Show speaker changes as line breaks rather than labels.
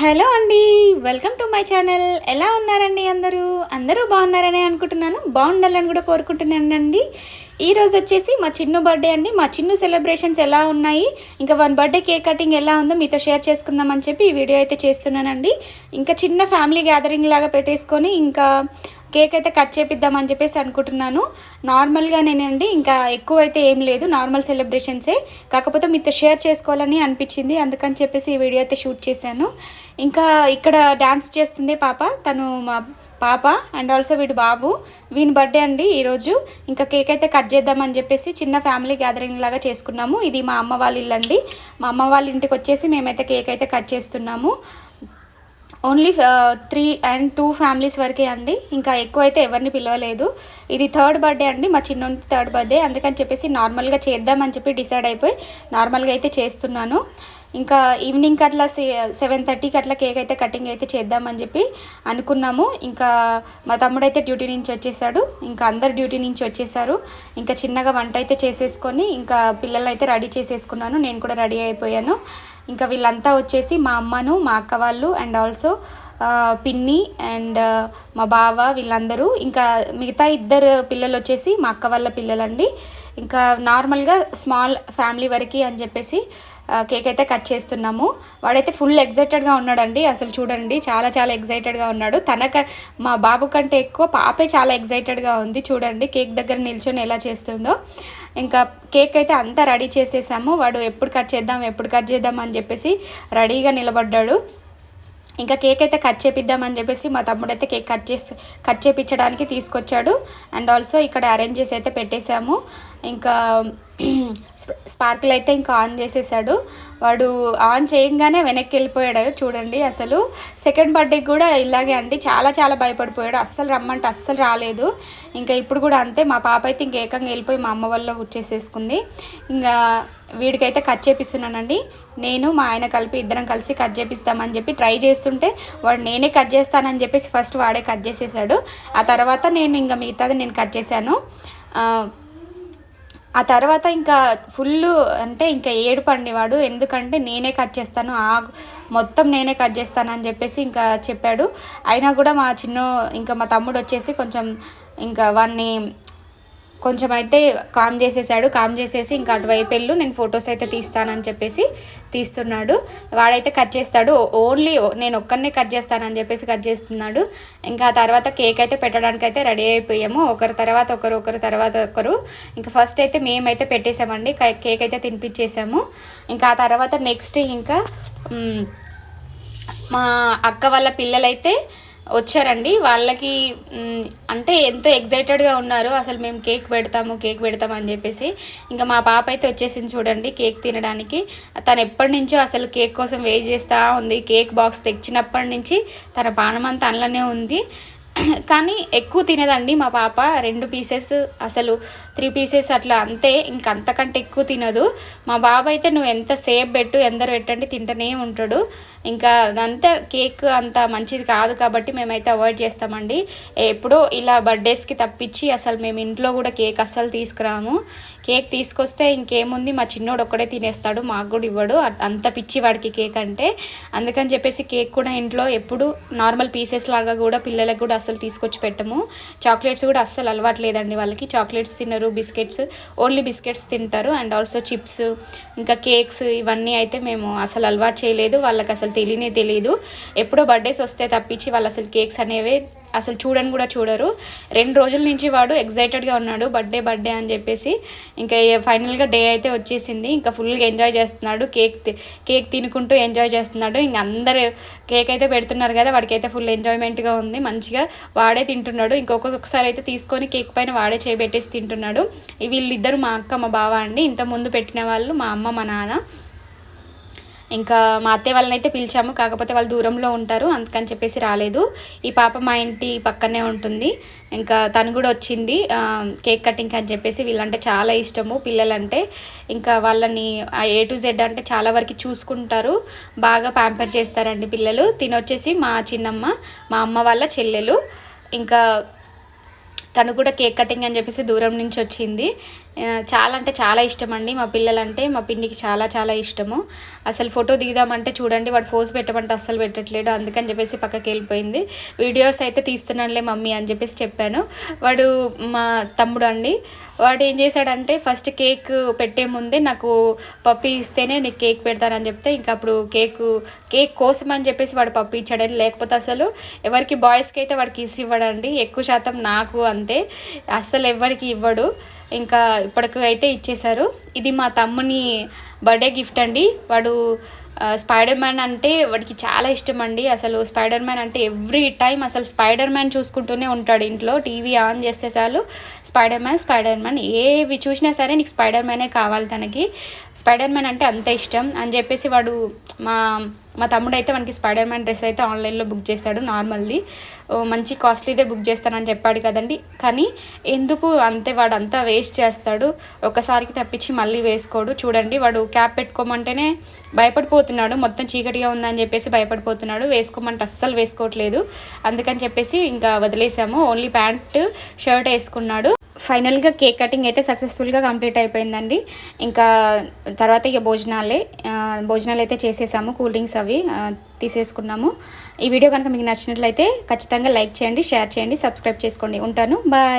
Hello అండి welcome to my channel. ఎలా ఉన్నారండి అందరూ? అందరూ బాగున్నారని అనుకుంటున్నాను. బాగుండాలని కూడా కోరుకుంటున్నానండి. ఈరోజు వచ్చేసి మా చిన్ను బర్త్డే అండి. మా చిన్ను సెలబ్రేషన్స్ ఎలా ఉన్నాయి? ఇంకా వన్ బర్త్డే కేక్ కటింగ్ ఎలా ఉందో మీతో షేర్ చేసుకుందామని చెప్పి ఈ వీడియో అయితే చేస్తున్నానండి. ఇంకా చిన్న ఫ్యామిలీ గ్యాదరింగ్ లాగా పెట్టేసుకొని ఇంకా కేక్ అయితే కట్ చేపిద్దామని చెప్పేసి అనుకుంటున్నాను. నార్మల్గానేనండి ఇంకా ఎక్కువ అయితే ఏం లేదు నార్మల్ సెలబ్రేషన్సే కాకపోతే మీతో షేర్ చేసుకోవాలని అనిపించింది అందుకని చెప్పేసి ఈ వీడియో అయితే షూట్ చేశాను. ఇంకా ఇక్కడ డ్యాన్స్ చేస్తుంది పాప తను మా పాప అండ్ ఆల్సో వీడు బాబు. వీని బర్త్డే అండి ఈరోజు. ఇంకా కేక్ అయితే కట్ చేద్దామని చెప్పేసి చిన్న ఫ్యామిలీ గ్యాదరింగ్ లాగా చేసుకున్నాము. ఇది మా అమ్మ వాళ్ళ ఇల్లు అండి మా అమ్మ వాళ్ళ ఇంటికి వచ్చేసి మేమైతే కేక్ అయితే కట్ చేస్తున్నాము. Only three and two families వరకే అండి. ఇంకా ఎక్కువ అయితే ఎవరిని పిలవలేదు. ఇది థర్డ్ బర్త్డే అండి మా చిన్న థర్డ్ బర్త్డే. అందుకని చెప్పేసి నార్మల్గా చేద్దామని చెప్పి డిసైడ్ అయిపోయి నార్మల్గా అయితే చేస్తున్నాను. ఇంకా ఈవినింగ్ అట్లా సెవెన్ థర్టీకి అట్లా కేక్ అయితే కటింగ్ అయితే చేద్దామని చెప్పి అనుకున్నాము. ఇంకా మా తమ్ముడు అయితే డ్యూటీ నుంచి వచ్చేసాడు. ఇంకా అందరు డ్యూటీ నుంచి వచ్చేసారు. ఇంకా చిన్నగా వంట అయితే చేసేసుకొని ఇంకా పిల్లల్ని అయితే రెడీ చేసేసుకున్నాను. నేను కూడా రెడీ అయిపోయాను. ఇంకా వీళ్ళంతా వచ్చేసి మా అమ్మను మా అక్క వాళ్ళు అండ్ ఆల్సో పిన్ని అండ్ మా బావ వీళ్ళందరూ. ఇంకా మిగతా ఇద్దరు పిల్లలు వచ్చేసి మా అక్క వాళ్ళ పిల్లలండి. ఇంకా నార్మల్గా స్మాల్ ఫ్యామిలీ వరకు అని చెప్పేసి కేక్ అయితే కట్ చేస్తున్నాము. వాడైతే ఫుల్ ఎగ్జైటెడ్గా ఉన్నాడండి. అసలు చూడండి చాలా చాలా ఎగ్జైటెడ్గా ఉన్నాడు. తనక మా బాబు కంటే ఎక్కువ పాపే చాలా ఎగ్జైటెడ్గా ఉంది. చూడండి కేక్ దగ్గర నిల్చొని ఎలా చేస్తుందో. ఇంకా కేక్ అయితే అంతా రెడీ చేసేసాము. వాడు ఎప్పుడు కట్ చేద్దాం ఎప్పుడు కట్ చేద్దాం అని చెప్పేసి రెడీగా నిలబడ్డాడు. ఇంకా కేక్ అయితే కట్ చేపిద్దామని చెప్పేసి మా తమ్ముడు అయితే కేక్ కట్ చేసి కట్ చేపించడానికి తీసుకొచ్చాడు. అండ్ ఆల్సో ఇక్కడ అరేంజ్ చేసి అయితే పెట్టేశాము. ఇంకా స్పార్కిల్ అయితే ఇంకా ఆన్ చేసేసాడు. వాడు ఆన్ చేయంగానే వెనక్కి వెళ్ళిపోయాడు చూడండి అసలు. సెకండ్ బర్త్డేకి కూడా ఇలాగే అండి. చాలా చాలా భయపడిపోయాడు. అస్సలు రమ్మంటే అస్సలు రాలేదు. ఇంకా ఇప్పుడు కూడా అంతే. మా పాప అయితే ఇంకేకంగా వెళ్ళిపోయి మా అమ్మ వల్ల వచ్చేసేసుకుంది. ఇంకా వీడికైతే కట్ చేపిస్తున్నానండి. నేను మా ఆయన కలిపి ఇద్దరం కలిసి కట్ చేపిస్తామని చెప్పి ట్రై చేస్తుంటే వాడు నేనే కట్ చేస్తానని చెప్పేసి ఫస్ట్ వాడే కట్ చేసేసాడు. ఆ తర్వాత నేను ఇంకా మిగతాది నేను కట్ చేశాను. ఆ తర్వాత ఇంకా ఫుల్ అంటే ఇంకా ఏడుపండి వాడు. ఎందుకంటే నేనే కట్ చేస్తాను. ఆ మొత్తం నేనే కట్ చేస్తాను అని చెప్పేసి ఇంకా చెప్పాడు. అయినా కూడా మా చిన్న ఇంకా మా తమ్ముడు వచ్చేసి కొంచెం ఇంకా వాడిని కొంచెం అయితే కామ్ చేసేసాడు. కామ్ చేసేసి ఇంకా అటువైపు వెళ్ళు నేను ఫొటోస్ అయితే తీస్తానని చెప్పేసి తీస్తున్నాడు. వాడైతే కట్ చేస్తాడు. ఓన్లీ నేను ఒక్కరినే కట్ చేస్తానని చెప్పేసి కట్ చేస్తున్నాడు. ఇంకా తర్వాత కేక్ అయితే పెట్టడానికి అయితే రెడీ అయిపోయాము. ఒకరి తర్వాత ఒకరు ఒకరి తర్వాత ఒకరు. ఇంకా ఫస్ట్ అయితే మేమైతే పెట్టేసామండి. కేక్ అయితే తినిపించేసాము. ఇంకా ఆ తర్వాత నెక్స్ట్ ఇంకా మా అక్క వాళ్ళ పిల్లలైతే వచ్చారండి. వాళ్ళకి అంటే ఎంతో ఎగ్జైటెడ్గా ఉన్నారు. అసలు మేము కేక్ పెడతాము కేక్ పెడతాము అని చెప్పేసి. ఇంకా మా పాప అయితే వచ్చేసింది చూడండి కేక్ తినడానికి. తను ఎప్పటి నుంచో అసలు కేక్ కోసం వెయిట్ చేస్తూ ఉంది. కేక్ బాక్స్ తెచ్చినప్పటి నుంచి తన పానమంతా అందులోనే ఉంది. కానీ ఎక్కువ తినదండి మా పాప. రెండు పీసెస్ అసలు త్రీ పీసెస్ అట్లా అంతే. ఇంకంతకంటే ఎక్కువ తినదు. మా బాబు అయితే నువ్వు ఎంత సేఫ్ పెట్టు ఎందరు పెట్టండి తింటూనే ఉంటాడు. ఇంకా అదంతా కేక్ అంత మంచిది కాదు కాబట్టి మేమైతే అవాయిడ్ చేస్తామండి. ఎప్పుడో ఇలా బర్త్డేస్కి తప్పించి అసలు మేము ఇంట్లో కూడా కేక్ అస్సలు తీసుకురాము. కేక్ తీసుకొస్తే ఇంకేముంది? మా చిన్నోడు ఒక్కడే తినేస్తాడు మాకు కూడా ఇవ్వడు. అంత పిచ్చి వాడికి కేక్ అంటే. అందుకని చెప్పేసి కేక్ కూడా ఇంట్లో ఎప్పుడు నార్మల్ పీసెస్ లాగా కూడా పిల్లలకు కూడా అస్సలు తీసుకొచ్చి పెట్టము. చాక్లెట్స్ కూడా అస్సలు అలవాటు లేదండి వాళ్ళకి. చాక్లెట్స్ తినరు బిస్కెట్స్ ఓన్లీ బిస్కెట్స్ తింటారు. అండ్ ఆల్సో చిప్స్ ఇంకా కేక్స్ ఇవన్నీ అయితే మేము అసలు అలవాటు చేయలేదు. వాళ్ళకి అసలు తెలియనే తెలియదు ఎప్పుడో బర్త్డేస్ వస్తే తప్పించి వాళ్ళు అసలు కేక్స్ అనేవి అసలు చూడని కూడా చూడరు. రెండు రోజుల నుంచి వాడు ఎగ్జైటెడ్గా ఉన్నాడు. బర్త్డే బర్త్డే అని చెప్పేసి ఇంకా ఫైనల్గా డే అయితే వచ్చేసింది. ఇంకా ఫుల్గా ఎంజాయ్ చేస్తున్నాడు. కేక్ కేక్ తినుకుంటూ ఎంజాయ్ చేస్తున్నాడు. ఇంక అందరు కేక్ అయితే పెడుతున్నారు కదా వాడికి అయితే ఫుల్ ఎంజాయ్మెంట్గా ఉంది. మంచిగా వాడే తింటున్నాడు. ఇంకొకసారి అయితే తీసుకొని కేక్ పైన వాడే చేయబెట్టేసి తింటున్నాడు. వీళ్ళిద్దరు మా అక్క మా బావ అండి. ఇంత ముందు పెట్టిన వాళ్ళు మా అమ్మ మా నాన్న. ఇంకా మా అత్తయ్య వాళ్ళని అయితే పిలిచాము కాకపోతే వాళ్ళు దూరంలో ఉంటారు అందుకని చెప్పేసి రాలేదు. ఈ పాప మా ఇంటి పక్కనే ఉంటుంది. ఇంకా తను కూడా వచ్చింది కేక్ కటింగ్ అని చెప్పేసి వీళ్ళంటే చాలా ఇష్టము పిల్లలంటే. ఇంకా వాళ్ళని ఏ టు జెడ్ అంటే చాలా వరకు చూసుకుంటారు. బాగా ప్యాంపర్ చేస్తారండి పిల్లలు. తినొచ్చేసి మా చిన్నమ్మ మా అమ్మ వాళ్ళ చెల్లెలు. ఇంకా తను కూడా కేక్ కటింగ్ అని చెప్పేసి దూరం నుంచి వచ్చింది. చాలా అంటే చాలా ఇష్టం అండి మా పిల్లలంటే మా పిన్నికి చాలా చాలా ఇష్టము. అసలు ఫోటో దిగుదామంటే చూడండి వాడు ఫోజ్ పెట్టమంటే అస్సలు పెట్టట్లేడు. అందుకని చెప్పేసి పక్కకి వెళ్ళిపోయింది. వీడియోస్ అయితే తీస్తున్నానులే మమ్మీ అని చెప్పేసి చెప్పాను. వాడు మా తమ్ముడు అండి. వాడు ఏం చేశాడంటే ఫస్ట్ కేక్ పెట్టే ముందే నాకు పప్పి ఇస్తేనే నీకు కేక్ పెడతానని చెప్తే ఇంకా అప్పుడు కేక్ కేక్ కోసం అని చెప్పేసి వాడు పప్పి ఇచ్చాడని లేకపోతే అసలు ఎవరికి బాయ్స్కి అయితే వాడికి ఇసి ఇవ్వడండి. ఎక్కువ శాతం నాకు అంతే. అస్సలు ఎవరికి ఇవ్వడు. ఇంకా ఇప్పటికి అయితే ఇచ్చేశారు. ఇది మా తమ్ముని బర్త్డే గిఫ్ట్ అండి. వాడు స్పైడర్ మ్యాన్ అంటే వాడికి చాలా ఇష్టం అండి అసలు స్పైడర్ మ్యాన్ అంటే ఎవ్రీ టైం అసలు స్పైడర్ మ్యాన్ చూసుకుంటూనే ఉంటాడు ఇంట్లో. టీవీ ఆన్ చేస్తే చాలు స్పైడర్ మ్యాన్ స్పైడర్ మ్యాన్ ఏవి చూసినా సరే నీకు స్పైడర్ మ్యానే కావాలి తనకి. స్పైడర్ మ్యాన్ అంటే అంత ఇష్టం అని చెప్పేసి వాడు మా మా తమ్ముడు అయితే మనకి స్పైడర్ మ్యాన్ డ్రెస్ అయితే ఆన్లైన్లో బుక్ చేశాడు నార్మల్ది. మంచి కాస్ట్లీదే బుక్ చేస్తానని చెప్పాడు కదండి. కానీ ఎందుకు అంతే వాడు అంతా వేస్ట్ చేస్తాడు? ఒకసారికి తప్పించి మళ్ళీ వేసుకోడు. చూడండి వాడు క్యాప్ పెట్టుకోమంటేనే భయపడిపోతున్నాడు. మొత్తం చీకటిగా ఉందని చెప్పేసి భయపడిపోతున్నాడు. వేసుకోమంటే అస్సలు వేసుకోవట్లేదు. అందుకని చెప్పేసి ఇంకా వదిలేసాము. ఓన్లీ ప్యాంట్ షర్ట్ వేసుకున్నాడు. ఫైనల్గా కేక్ కటింగ్ అయితే సక్సెస్ఫుల్గా కంప్లీట్ అయిపోయిందండి. ఇంకా తర్వాత ఇక భోజనాలే భోజనాలు అయితే చేసేసాము కూల్ డ్రింక్స్ అవి తీసేసుకున్నాము. ఈ వీడియో కనుక మీకు నచ్చినట్లయితే ఖచ్చితంగా లైక్ చేయండి షేర్ చేయండి సబ్స్క్రైబ్ చేసుకోండి. ఉంటాను. బాయ్.